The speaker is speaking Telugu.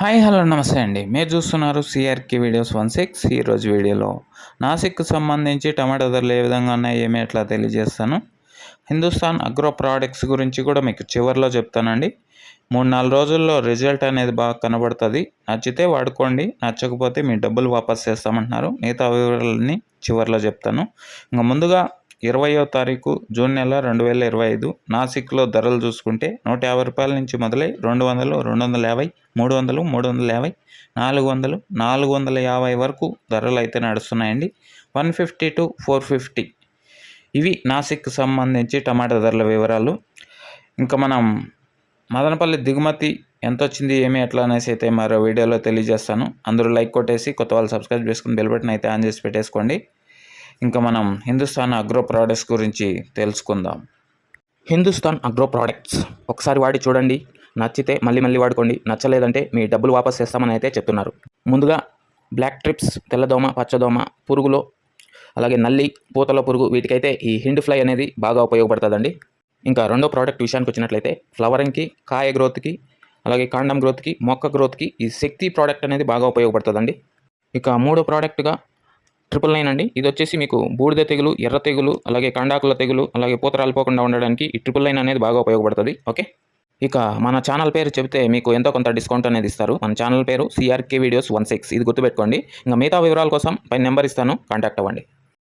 హాయ్ హలో నమస్తే అండి. మీరు చూస్తున్నారు సిఆర్కే వీడియోస్ వన్ సిక్స్. ఈరోజు వీడియోలో నాసిక్కు సంబంధించి టమాటా ధరలు ఏ విధంగా ఉన్నాయి ఏమి ఎట్లా తెలియజేస్తాను. హిందుస్థాన్ అగ్రో ప్రోడక్ట్స్ గురించి కూడా మీకు చివరిలో చెప్తానండి. మూడు నాలుగు రోజుల్లో రిజల్ట్ అనేది బాగా కనబడుతుంది. నచ్చితే వాడుకోండి నచ్చకపోతే మీ డబ్బులు వాపస్ చేస్తామంటున్నారు. మిగతా వివరాలన్నీ చివరిలో చెప్తాను. ఇంకా ముందుగా ఇరవయో తారీఖు జూన్ నెల రెండు వేల ఇరవై ఐదు నాసిక్లో ధరలు చూసుకుంటే నూట యాభై రూపాయల నుంచి మొదలై రెండు వందలు రెండు వందల యాభై మూడు వందలు మూడు వందల యాభై నాలుగు వందలు నాలుగు వందల యాభై వరకు ధరలు అయితే నడుస్తున్నాయండి. One fifty to four fifty. ఇవి నాసిక్ సంబంధించి టమాటా ధరల వివరాలు. ఇంకా మనం మదనపల్లి దిగుమతి ఎంత వచ్చింది ఏమి ఎట్లా అనేసి అయితే మరో వీడియోలో తెలియజేస్తాను. అందరూ లైక్ కొట్టేసి కొత్త వాళ్ళు సబ్స్క్రైబ్ చేసుకుని బెల్ బటన్ అయితే ఆన్ చేసి పెట్టేసుకోండి. ఇంకా మనం హిందుస్థాన్ అగ్రో ప్రోడక్ట్స్ గురించి తెలుసుకుందాం. Hindustan agro products. ఒకసారి వాడి చూడండి. నచ్చితే మళ్ళీ మళ్ళీ వాడుకోండి. నచ్చలేదంటే మీ డబ్బులు వాపస్ చేస్తామని అయితే చెప్తున్నారు. ముందుగా బ్లాక్ ట్రిప్స్ తెల్లదోమ పచ్చదోమ పురుగులో అలాగే నల్లి పూతల పురుగు వీటికైతే ఈ హిండ్ ఫ్లై అనేది బాగా ఉపయోగపడుతుందండి. ఇంకా రెండో ప్రోడక్ట్ విషయానికి వచ్చినట్లయితే ఫ్లవరింగ్కి కాయ గ్రోత్కి అలాగే కాండం గ్రోత్కి మొక్క గ్రోత్కి ఈ శక్తి ప్రోడక్ట్ అనేది బాగా ఉపయోగపడుతుందండి. ఇక మూడో ప్రోడక్ట్గా ట్రిపుల్ నైన్ అండి. ఇది వచ్చేసి మీకు బూడిద తెగులు ఎర్ర తెగులు అలాగే కండాకుల తెగులు అలాగే పూత రాలిపోకుండా ఉండడానికి ఈ ట్రిపుల్ నైన్ అనేది బాగా ఉపయోగపడుతుంది. ఓకే? ఇక మన ఛానల్ పేరు చెప్తే మీకు ఎంతో కొంత డిస్కౌంట్ అనేది ఇస్తారు. మన ఛానల్ పేరు సిఆర్కే వీడియోస్ వన్ సిక్స్ ఇది గుర్తుపెట్టుకోండి. ఇంకా మిగతా వివరాల కోసం పైన నెంబర్ ఇస్తాను. కాంటాక్ట్ అవ్వండి.